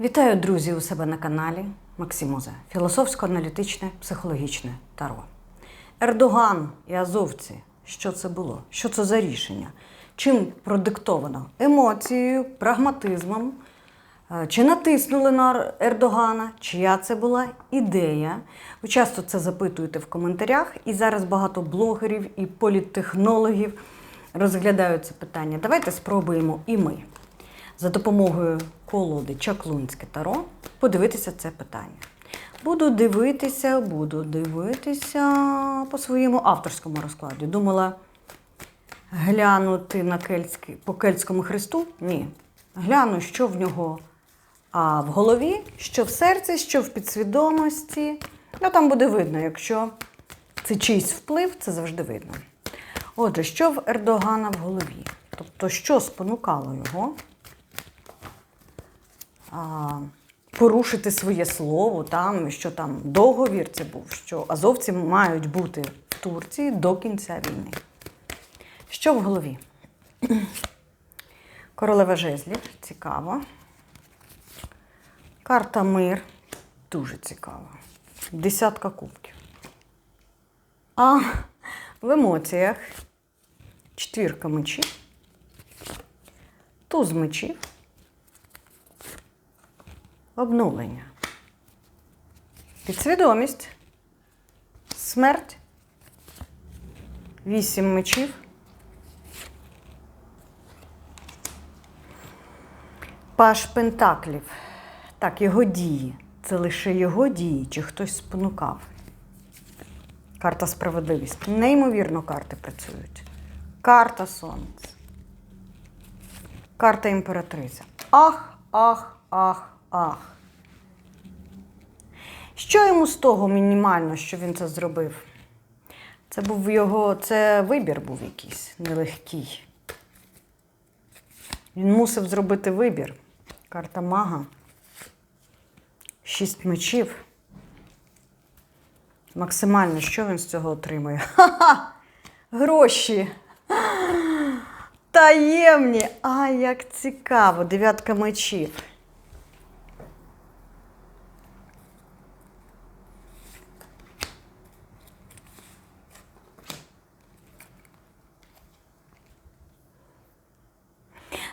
Вітаю, друзі, у себе на каналі Максимоза. Філософсько-аналітичне психологічне таро. Ердоган і азовці. Що це було? Що це за рішення? Чим продиктовано? Емоцією, прагматизмом? Е, Чи натиснули на Ердогана? Чия це була ідея? Ви часто це запитуєте в коментарях, і зараз багато блогерів і політтехнологів розглядають це питання. Давайте спробуємо і ми за допомогою колоди Чаклунське Таро подивитися це питання. Буду дивитися, буду дивитися по своєму авторському розкладу. Думала глянути на кельтський, по кельтському хресту? Ні. Гляну, що в нього а в голові, що в серці, що в підсвідомості. Ну, там буде видно, якщо це чийсь вплив, це завжди видно. Отже, що в Ердогана в голові? Тобто, що спонукало його порушити своє слово, там, що там договір це був, що азовці мають бути в Турції до кінця війни. Що в голові? Королева жезлів, цікаво. Карта мир, дуже цікава. Десятка кубків. А в емоціях четвірка мечів, туз мечів, обнулення, підсвідомість, смерть, вісім мечів, паш пентаклів. Так, його дії. Це лише його дії, чи хтось спонукав. Карта справедливість. Неймовірно карти працюють. Карта сонця. Карта імператриця. Ах, ах, ах, ах. Що йому з того мінімально, що він це зробив? Це був його, це вибір був якийсь нелегкий. Він мусив зробити вибір. Карта мага. Шість мечів. Максимально, що він з цього отримує? Ха-ха! Гроші. Таємні. А, як цікаво. Дев'ятка мечів.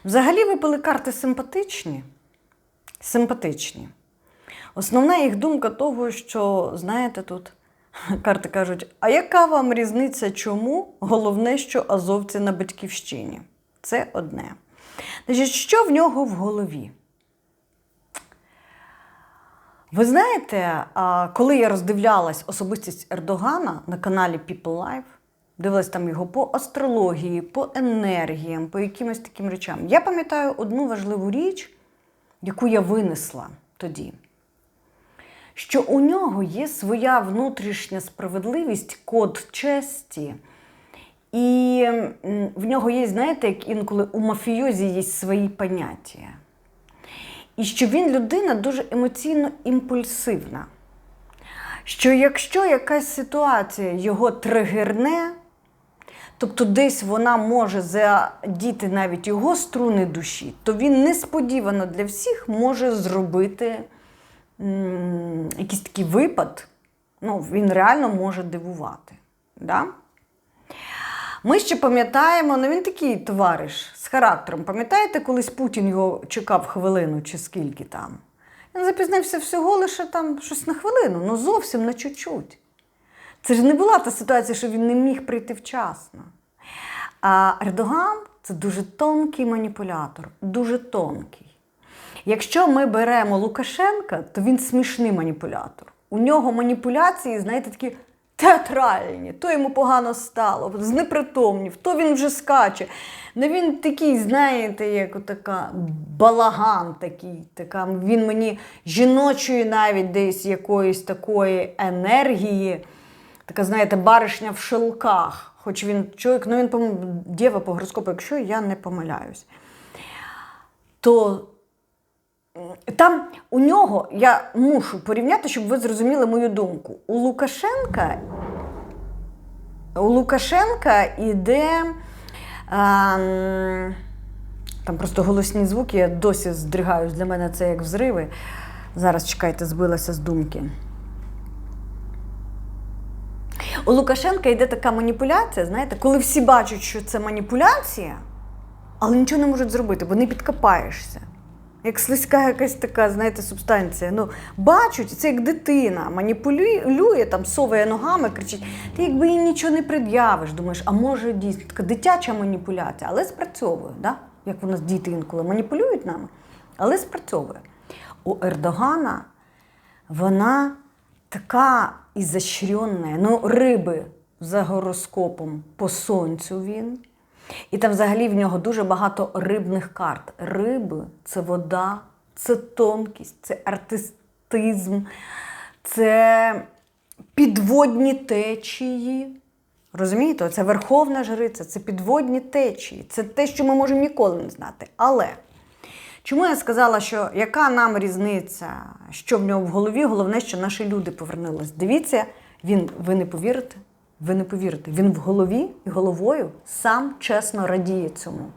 Взагалі випали карти симпатичні. Симпатичні. Основна їх думка того, що, знаєте, тут карти кажуть: а яка вам різниця чому? Головне, що азовці на батьківщині. Це одне. Значить, що в нього в голові? Ви знаєте, коли я роздивлялась особистість Ердогана на каналі People Life, дивилась там його по астрології, по енергіям, по якимось таким речам, я пам'ятаю одну важливу річ, яку я винесла тоді що у нього є своя внутрішня справедливість, код честі. І в нього є, знаєте, як інколи у мафіозі є свої поняття. І що він людина дуже емоційно імпульсивна. Що якщо якась ситуація його тригерне, тобто десь вона може задіти навіть його струни душі, то він несподівано для всіх може зробити м, якийсь такий випад, ну, він реально може дивувати. Да? Ми ще пам'ятаємо, ну він такий товариш з характером. Пам'ятаєте, колись Путін його чекав хвилину чи скільки там? Він запізнився всього лише там щось на хвилину, ну зовсім на чуть-чуть. Це ж не була та ситуація, що він не міг прийти вчасно. А Ердоган це дуже тонкий маніпулятор, дуже тонкий. Якщо ми беремо Лукашенка, то він смішний маніпулятор. У нього маніпуляції, знаєте, такі театральні. То йому погано стало, знепритомнів, то він вже скаче. Ну він такий, знаєте, як така балаган такий. Така, він мені жіночої навіть десь якоїсь такої енергії, така, знаєте, баришня в шелках. Хоч він чоловік, ну він, по-моєму, дєва по гороскопу, якщо я не помиляюсь. То там у нього я мушу порівняти, щоб ви зрозуміли мою думку. У Лукашенка у Лукашенка іде ем, Там просто голосні звуки, я досі здригаюсь. Для мене це як взриви. Зараз чекайте, збилася з думки. У Лукашенка йде така маніпуляція, знаєте, коли всі бачать, що це маніпуляція, але нічого не можуть зробити, бо не підкопаєшся. Як слизька якась така, знаєте, субстанція. Ну, бачать, це як дитина, маніпулює, там, соває ногами, кричить. Ти якби їй нічого не пред'явиш, думаєш, а може дійсно така дитяча маніпуляція, але спрацьовує, да? як у нас діти інколи маніпулюють нами, але спрацьовує. У Ердогана вона така ізощренна, ну, риби за гороскопом по сонцю він. І там взагалі в нього дуже багато рибних карт. Риби це вода, це тонкість, це артистизм, це підводні течії. Розумієте, це верховна жриця, це підводні течії, це те, що ми можемо ніколи не знати. Але чому я сказала, що яка нам різниця, що в нього в голові? Головне, що наші люди повернулись. Дивіться, він, ви не повірите, ви не повірите, він в голові і головою сам чесно радіє цьому.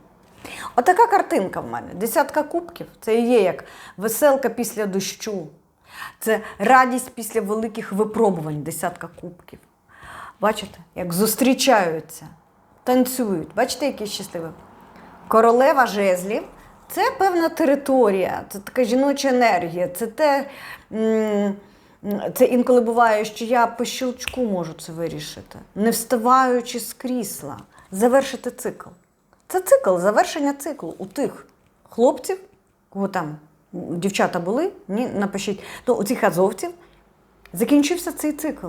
Отака картинка в мене. Десятка кубків. Це і є як веселка після дощу. Це радість після великих випробувань, десятка кубків. Бачите, як зустрічаються, танцюють. Бачите, які щасливі? Королева жезлів це певна територія, це така жіноча енергія, це те. Це інколи буває, що я по щелчку можу це вирішити, не вставаючи з крісла, завершити цикл. Це цикл, завершення циклу у тих хлопців, кого там дівчата були, ні, напишіть, ну, у цих азовців закінчився цей цикл.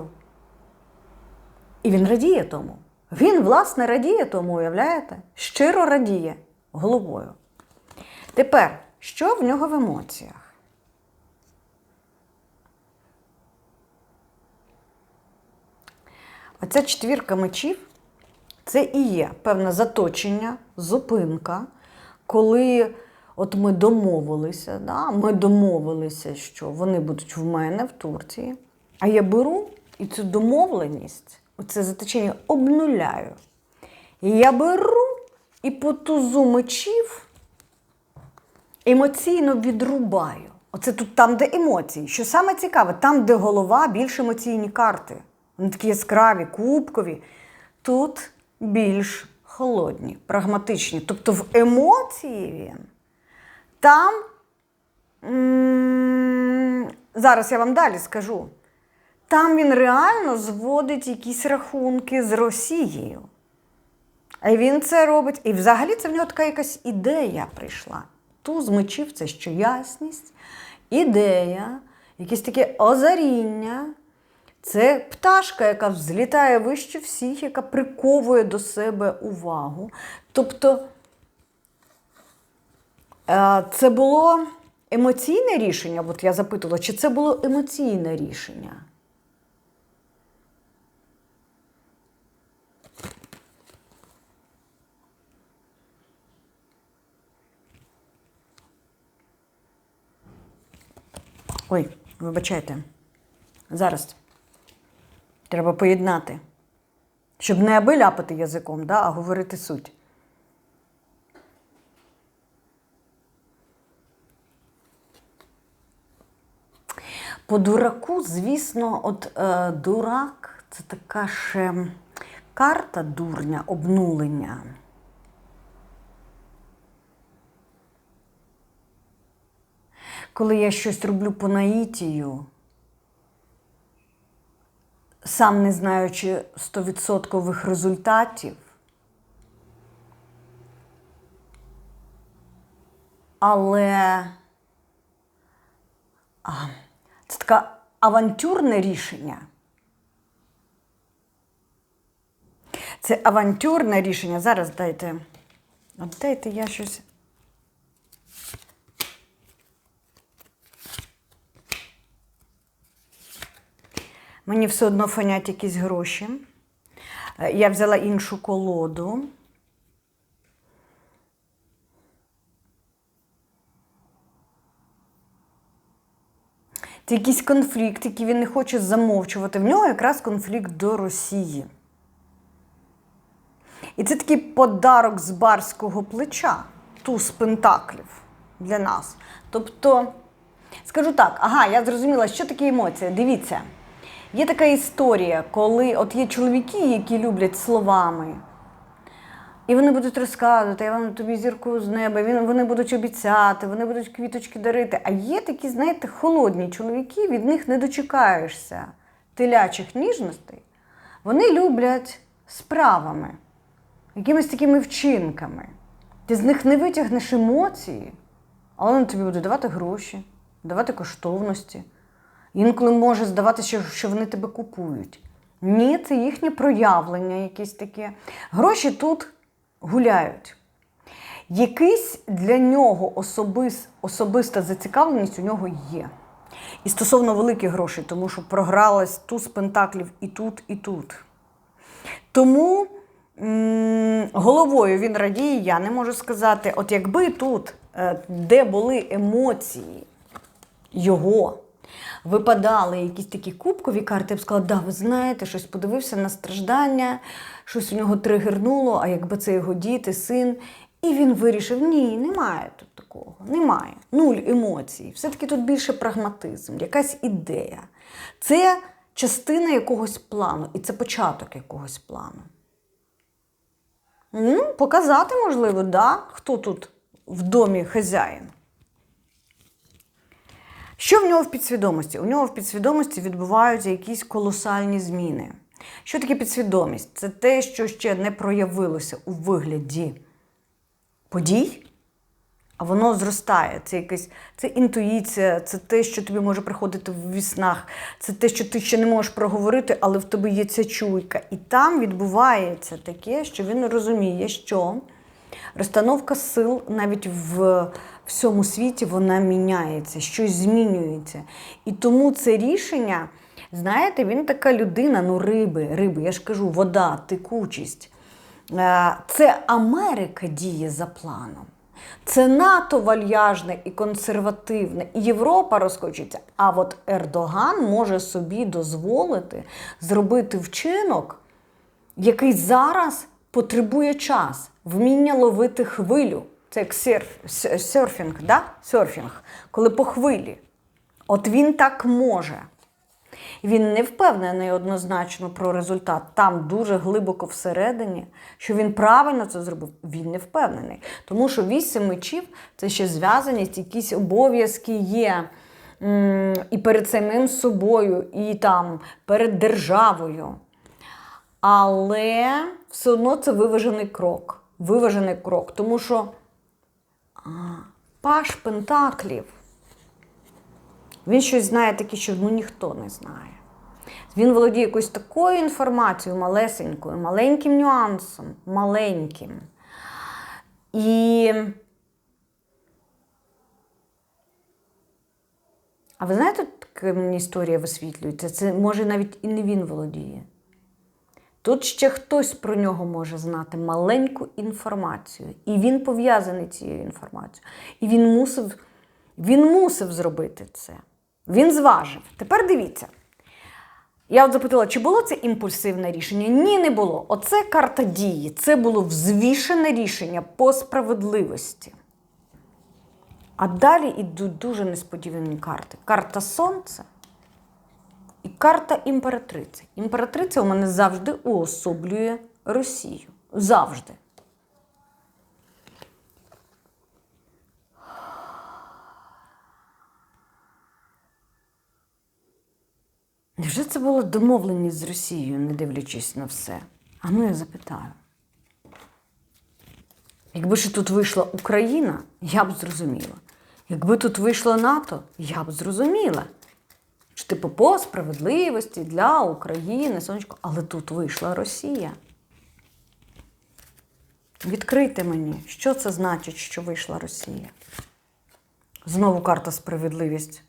І він радіє тому. Він, власне, радіє тому, уявляєте? Щиро радіє головою. Тепер, що в нього в емоціях? Оця четвірка мечів це і є певне заточення, зупинка, коли от ми домовилися, да, ми домовилися, що вони будуть в мене в Турції, а я беру і цю домовленість, оце заточення обнуляю. І я беру і по тузу мечів емоційно відрубаю. Оце тут там, де емоції. Що саме цікаве, там, де голова, більш емоційні карти. Вони такі яскраві, кубкові. Тут більш холодні, прагматичні. Тобто в емоції він там. Зараз я вам далі скажу. Там він реально зводить якісь рахунки з Росією. А він це робить. І взагалі це в нього така якась ідея прийшла. Туз мечів це що ясність, ідея, якесь таке озаріння. Це пташка, яка взлітає вище всіх, яка приковує до себе увагу. Тобто е, це було емоційне рішення. От я запитувала, чи це було емоційне рішення? Ой, вибачайте. Зараз треба поєднати. Щоб не аби ляпати язиком, да, а говорити суть. По дураку, звісно, от е, дурак це така ще карта дурня, обнулення. Коли я щось роблю по наїтію, сам не знаючи стовідсоткових результатів, але це таке авантюрне рішення. Це авантюрне рішення. Зараз дайте. От дайте я щось. Мені все одно фонять якісь гроші. Е, Я взяла іншу колоду. Це якийсь конфлікт, який він не хоче замовчувати. В нього якраз конфлікт до Росії. І це такий подарок з барського плеча. туз пентаклів для нас. Тобто, скажу так, ага, я зрозуміла, що таке емоція. Дивіться, є така історія, коли от є чоловіки, які люблять словами. І вони будуть розказувати, я вам тобі зірку з неба, вони будуть обіцяти, вони будуть квіточки дарити. А є такі, знаєте, холодні чоловіки, від них не дочекаєшся телячих ніжностей. Вони люблять справами, якимись такими вчинками. Ти з них не витягнеш емоції, але вони тобі будуть давати гроші, давати коштовності. Інколи може здаватися, що, вони тебе купують. Ні, це їхнє проявлення якесь таке. Гроші тут гуляють. Якийсь для нього особис, особиста зацікавленість у нього є. І стосовно великих грошей, тому що програлась туз пентаклів і тут, і тут. Тому м, головою він радіє, я не можу сказати. От якби тут, е, де були емоції його, випадали якісь такі кубкові карти, я б сказала, да, ви знаєте, щось подивився на страждання, щось у нього тригернуло, а якби це його діти, син. І він вирішив: ні, немає тут такого, немає. Нуль емоцій. Все-таки тут більше прагматизм, якась ідея. Це частина якогось плану, і це початок якогось плану. Ну, показати, можливо, да, хто тут в домі хазяїн. Що в нього в підсвідомості? У нього в підсвідомості відбуваються якісь колосальні зміни. Що таке підсвідомість? Це те, що ще не проявилося у вигляді подій, а воно зростає. Це якась це інтуїція, це те, що тобі може приходити в віснах, це те, що ти ще не можеш проговорити, але в тебе є ця чуйка. І там відбувається таке, що він розуміє, що розстановка сил навіть в всьому світі вона міняється, щось змінюється. І тому це рішення, знаєте, він така людина, ну риби, риби, я ж кажу, вода, текучість. Е, Це Америка діє за планом. Це НАТО вальяжне і консервативне, і Європа розкочиться. А от Ердоган може собі дозволити зробити вчинок, який зараз потребує час, вміння ловити хвилю. Це як серфінг, да? серфінг, коли по хвилі. От він так може. Він не впевнений однозначно про результат. Там дуже глибоко всередині, що він правильно це зробив, він не впевнений. Тому що вісім мечів це ще зв'язаність, якісь обов'язки є і перед самим собою, і там перед державою. Але все одно це виважений крок. Виважений крок. Тому що Паш Пентаклів. Він щось знає таке, що ну, ніхто не знає. Він володіє якоюсь такою інформацією, малесенькою, маленьким нюансом, маленьким. І. А ви знаєте, така історія висвітлюється? Це може навіть і не він володіє. Тут ще хтось про нього може знати маленьку інформацію. І він пов'язаний цією інформацією. І він мусив, він мусив зробити це. Він зважив. Тепер дивіться. Я от запитала, чи було це імпульсивне рішення? Ні, не було. Оце карта дії. Це було взвішене рішення по справедливості. А далі йдуть дуже несподівані карти. Карта Сонця і карта імператриці. Імператриця у мене завжди уособлює Росію. Завжди. Невже це було домовленість з Росією, не дивлячись на все? А ну я запитаю. Якби ж тут вийшла Україна, я б зрозуміла. Якби тут вийшло НАТО, я б зрозуміла. Що типу по справедливості для України, сонечко, але тут вийшла Росія. Відкрийте мені, що це значить, що вийшла Росія. Знову карта справедливість.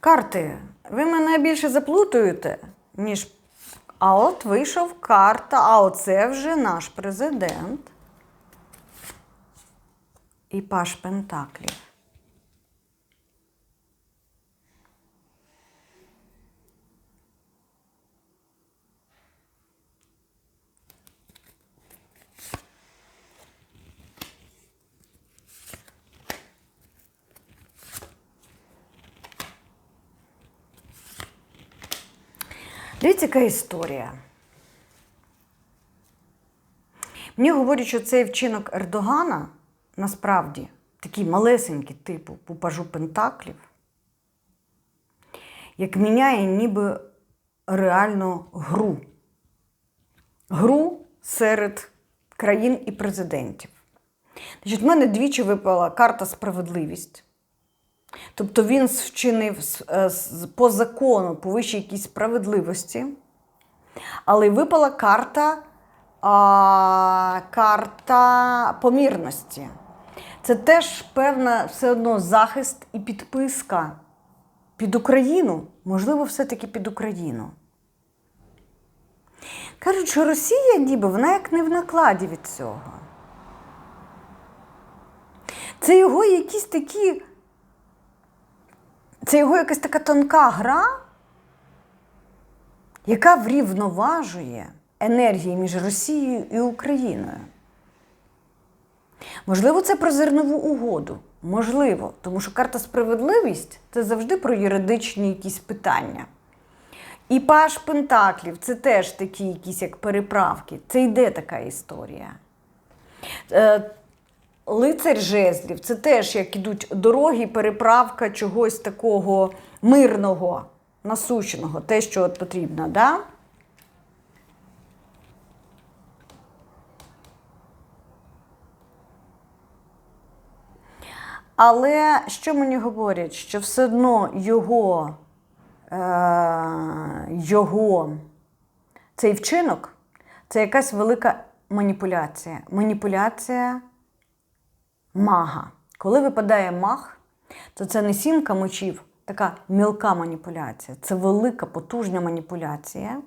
Карти, ви мене більше заплутуєте, ніж. А от вийшов карта, а оце вже наш президент. І Паш Пентаклів. Дивіться, яка історія. Мені говорять, що цей вчинок Ердогана насправді такий малесенький, типу пупажу Пентаклів, як міняє ніби реальну гру. Гру серед країн і президентів. Значить, в мене двічі випала карта справедливість. Тобто він вчинив е, по закону, по вищій якійсь справедливості, але випала карта, а, карта помірності. Це теж певна все одно захист і підписка під Україну. Можливо, все-таки під Україну. Кажуть, що Росія ніби вона як не в накладі від цього. Це його якісь такі. Це його якась така тонка гра, яка врівноважує енергії між Росією і Україною. Можливо, це про зернову угоду. Можливо, тому що карта справедливість це завжди про юридичні якісь питання. І паш Пентаклів це теж такі якісь як переправки. Це йде така історія. Е, Лицар жезлів це теж як ідуть дороги, переправка чогось такого мирного, насущного, те, що от потрібно. Да? Але що мені говорять, що все одно його, е, його цей вчинок це якась велика маніпуляція. Маніпуляція мага. Коли випадає маг, то це не сімка мечів, така мілка маніпуляція. Це велика, потужна маніпуляція.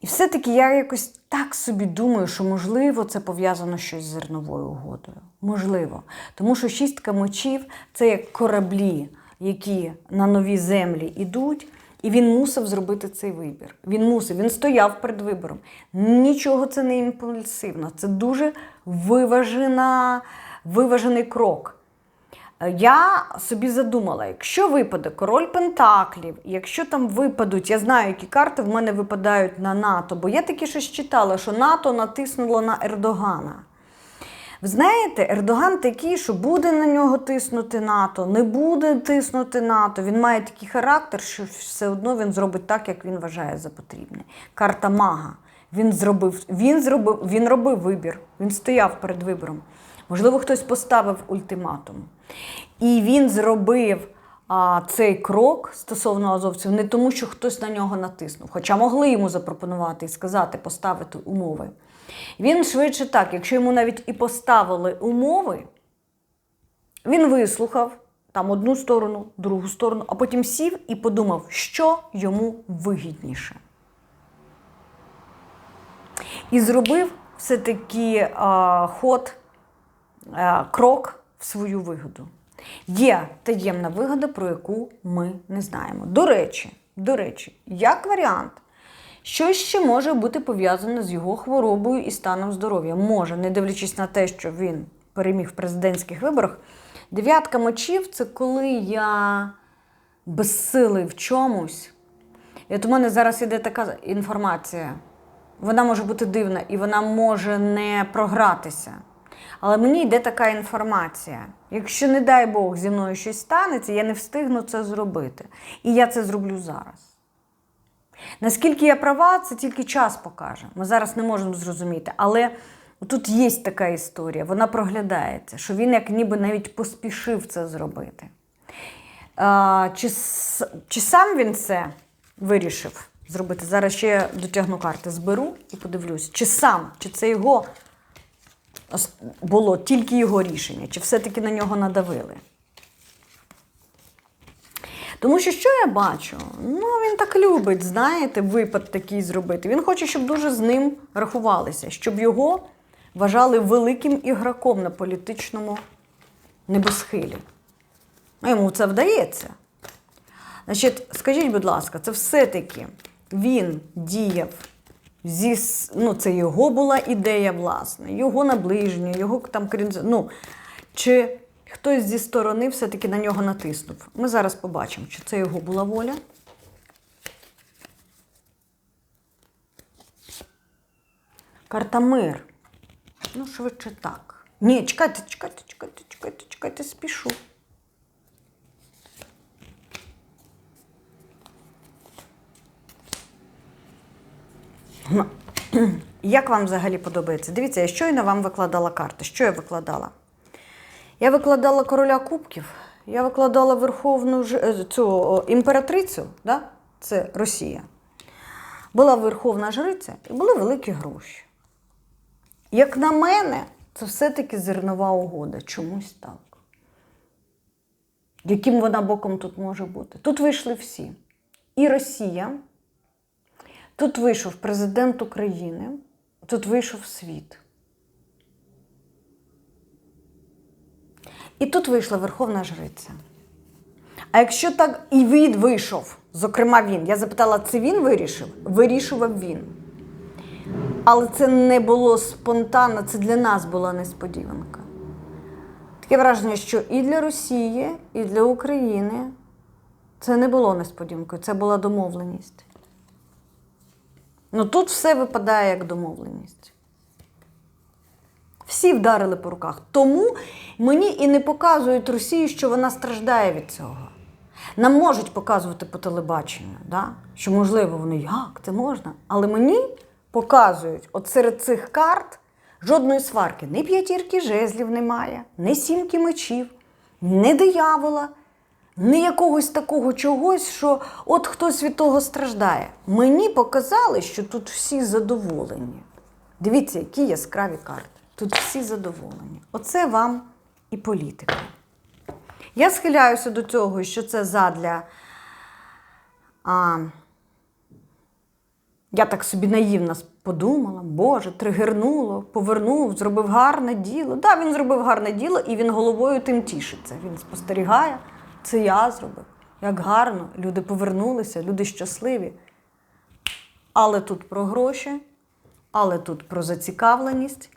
І все-таки я якось так собі думаю, що можливо це пов'язано щось з зерновою угодою. Можливо. Тому що шістка мечів це як кораблі, які на нові землі йдуть. І він мусив зробити цей вибір. Він мусив, він стояв перед вибором. Нічого це не імпульсивно. Це дуже виважена, виважений крок. Я собі задумала, якщо випаде король Пентаклів, якщо там випадуть, я знаю, які карти в мене випадають на НАТО, бо я таки щось читала, що НАТО натиснуло на Ердогана. Ви знаєте, Ердоган такий, що буде на нього тиснути НАТО, не буде тиснути НАТО. Він має такий характер, що все одно він зробить так, як він вважає за потрібне. Карта мага. Він зробив, він зробив, він робив вибір, він стояв перед вибором. Можливо, хтось поставив ультиматум. І він зробив а, цей крок стосовно азовців не тому, що хтось на нього натиснув, хоча могли йому запропонувати і сказати, поставити умови. Він швидше так, якщо йому навіть і поставили умови, він вислухав там одну сторону, другу сторону, а потім сів і подумав, що йому вигідніше. І зробив все-таки ход, а, крок в свою вигоду. Є таємна вигода, про яку ми не знаємо. До речі, до речі, як варіант, що ще може бути пов'язане з його хворобою і станом здоров'я? Може, не дивлячись на те, що він переміг в президентських виборах. Дев'ятка мечів це коли я безсилий в чомусь. І от у мене зараз іде така інформація. Вона може бути дивна і вона може не програтися. Але мені йде така інформація. Якщо, не дай Бог, зі мною щось станеться, я не встигну це зробити. І я це зроблю зараз. Наскільки я права, це тільки час покаже. Ми зараз не можемо зрозуміти. Але тут є така історія, вона проглядається, що він як ніби навіть поспішив це зробити. А, чи, чи сам він це вирішив зробити? Зараз ще дотягну карти, зберу і подивлюсь, чи сам, чи це його було тільки його рішення, чи все-таки на нього надавили. Тому що що я бачу? Ну, він так любить, знаєте, випад такий зробити. Він хоче, щоб дуже з ним рахувалися, щоб його вважали великим ігроком на політичному небосхилі. Ну, йому це вдається. Значить, скажіть, будь ласка, це все-таки він діяв зі, ну, Це його була ідея, власне, його наближення, його там ну, Чи хтось зі сторони все-таки на нього натиснув. Ми зараз побачимо, чи це його була воля. Карта мир. Ну, швидше так. Ні, чекайте, чекайте, чекайте, чекайте, чекайте, спішу. Як вам взагалі подобається? Дивіться, я щойно вам викладала карти. Що я викладала? Я викладала короля кубків, я викладала верховну е, цю імператрицю, да? це Росія. Була верховна жриця і були великі гроші. Як на мене, це все-таки зернова угода. Чомусь так. Яким вона боком тут може бути? Тут вийшли всі. І Росія, тут вийшов президент України, тут вийшов світ. І тут вийшла Верховна Жриця. А якщо так і він вийшов, зокрема він, я запитала, це він вирішив? Вирішував він. Але це не було спонтанно, це для нас була несподіванка. Таке враження, що і для Росії, і для України це не було несподіванкою, це була домовленість. Ну тут все випадає як домовленість. Всі вдарили по руках. Тому мені і не показують Росії, що вона страждає від цього. Нам можуть показувати по телебаченню, да? що, можливо, вони як це можна. Але мені показують, от серед цих карт жодної сварки, ні п'ятірки жезлів немає, ні сімки мечів, ні диявола, ні якогось такого чогось, що от хтось від того страждає. Мені показали, що тут всі задоволені. Дивіться, які яскраві карти. Тут всі задоволені. Оце вам і політика. Я схиляюся до цього, що це задля. А, я так собі наївно подумала, Боже, тригернуло, повернув, зробив гарне діло. Так, да, він зробив гарне діло і він головою тим тішиться. Він спостерігає, це я зробив. Як гарно, люди повернулися, люди щасливі. Але тут про гроші, але тут про зацікавленість.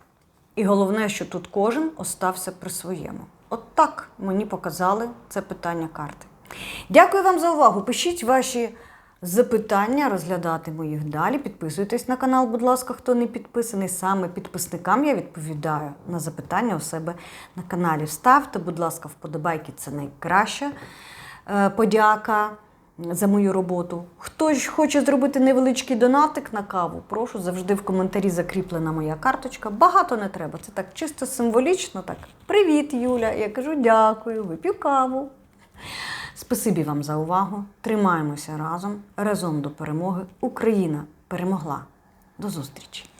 І головне, що тут кожен остався при своєму. От так мені показали це питання карти. Дякую вам за увагу. Пишіть ваші запитання, розглядатиму їх далі. Підписуйтесь на канал, будь ласка, хто не підписаний. Саме підписникам я відповідаю на запитання у себе на каналі. Ставте, будь ласка, вподобайки, це найкраща е, подяка за мою роботу. Хтось хоче зробити невеличкий донатик на каву, прошу завжди в коментарі закріплена моя карточка. Багато не треба. Це так чисто символічно. Так, привіт, Юля. Я кажу дякую, вип'ю каву. Спасибі вам за увагу. Тримаємося разом. Разом до перемоги. Україна перемогла. До зустрічі!